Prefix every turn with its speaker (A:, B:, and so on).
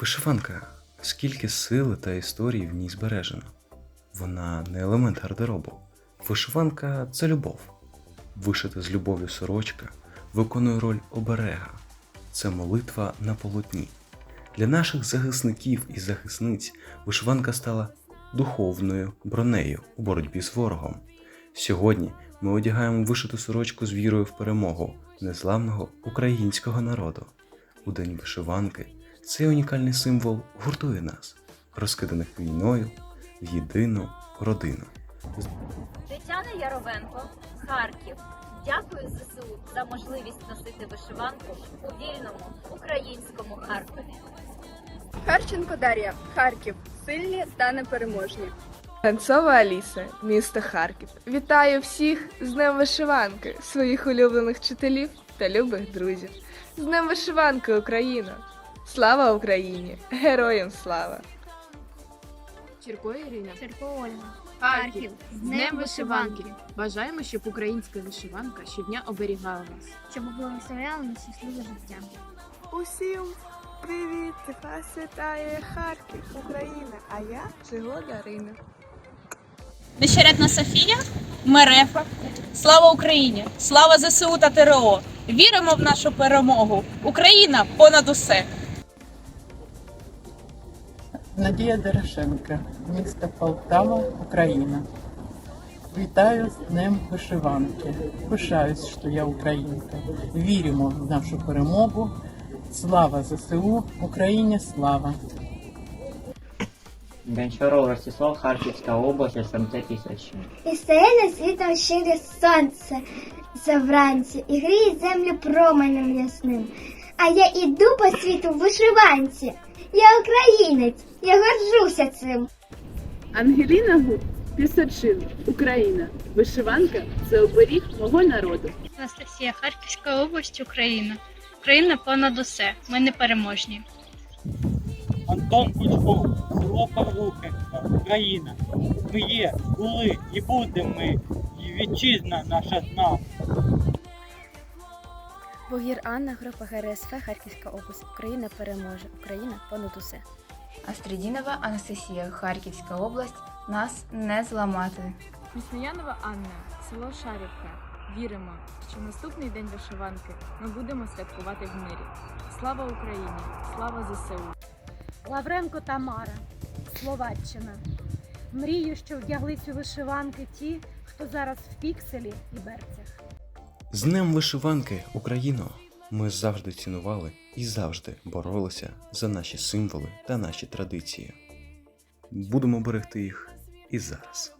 A: Вишиванка. Скільки сили та історії в ній збережено. Вона не елемент гардеробу. Вишиванка це любов. Вишита з любов'ю сорочка виконує роль оберега. Це молитва на полотні. Для наших захисників і захисниць вишиванка стала духовною бронею у боротьбі з ворогом. Сьогодні ми одягаємо вишиту сорочку з вірою в перемогу незламного українського народу. У день вишиванки цей унікальний символ гуртує нас, розкиданих війною в єдину родину.
B: Тетяна Яровенко, Харків. Дякую ЗСУ за можливість носити вишиванку у вільному українському Харкові.
C: Харченко Дар'я, Харків. Сильні та непереможні.
D: Танцова Аліса, місто Харків. Вітаю всіх з Днем вишиванки, своїх улюблених вчителів та любих друзів. З Днем вишиванки, Україна! Слава Україні! Героям слава!
E: Чірко Ірина.
F: Церко Ольга.
E: Харків.
F: З Днем
E: вишиванки. Бажаємо, щоб українська вишиванка щодня оберігала вас.
F: Щоб благословляли на щасливе життя.
D: Усім привіт! Вас вітає Харків, Україна, а я Жиго Дарина.
G: Нещеретна Софія, Мерефа. Слава Україні! Слава ЗСУ та ТРО! Віримо в нашу перемогу! Україна понад усе!
H: Надія Дорошенка, місто Полтава, Україна. Вітаю з Днем вишиванки. Пишаюсь, що я українка. Віримо в нашу перемогу. Слава ЗСУ, Україні слава!
I: Гончаров Ростислав, Харківська область, СМТ 1000.
F: І стає на світом щире сонце це вранці, і гріє землю променем ясним. А я іду по світу в вишиванці. Я українець, я горжуся цим.
E: Ангеліна Гуд, Пісочин, Україна. Вишиванка це оберіг мого народу.
J: Анастасія, Харківська область, Україна. Україна понад усе. Ми непереможні.
K: Антон Кучков, село Павлухівка, Україна. Ми є, були і будемо ми, і вітчизна наша з нас.
L: Богір Анна, група ГРСФ, Харківська область. Україна переможе. Україна понад усе.
M: Астридінова Анастасія, Харківська область. Нас не зламати.
E: Місноянова Анна, село Шарівка. Віримо, що наступний день вишиванки ми будемо святкувати в мирі. Слава Україні! Слава ЗСУ!
J: Лавренко Тамара, Словаччина. Мрію, що вдяглись у вишиванки ті, хто зараз в пікселі і берцях.
A: З Днем вишиванки, Україно! Ми завжди цінували і завжди боролися за наші символи та наші традиції. Будемо берегти їх і зараз.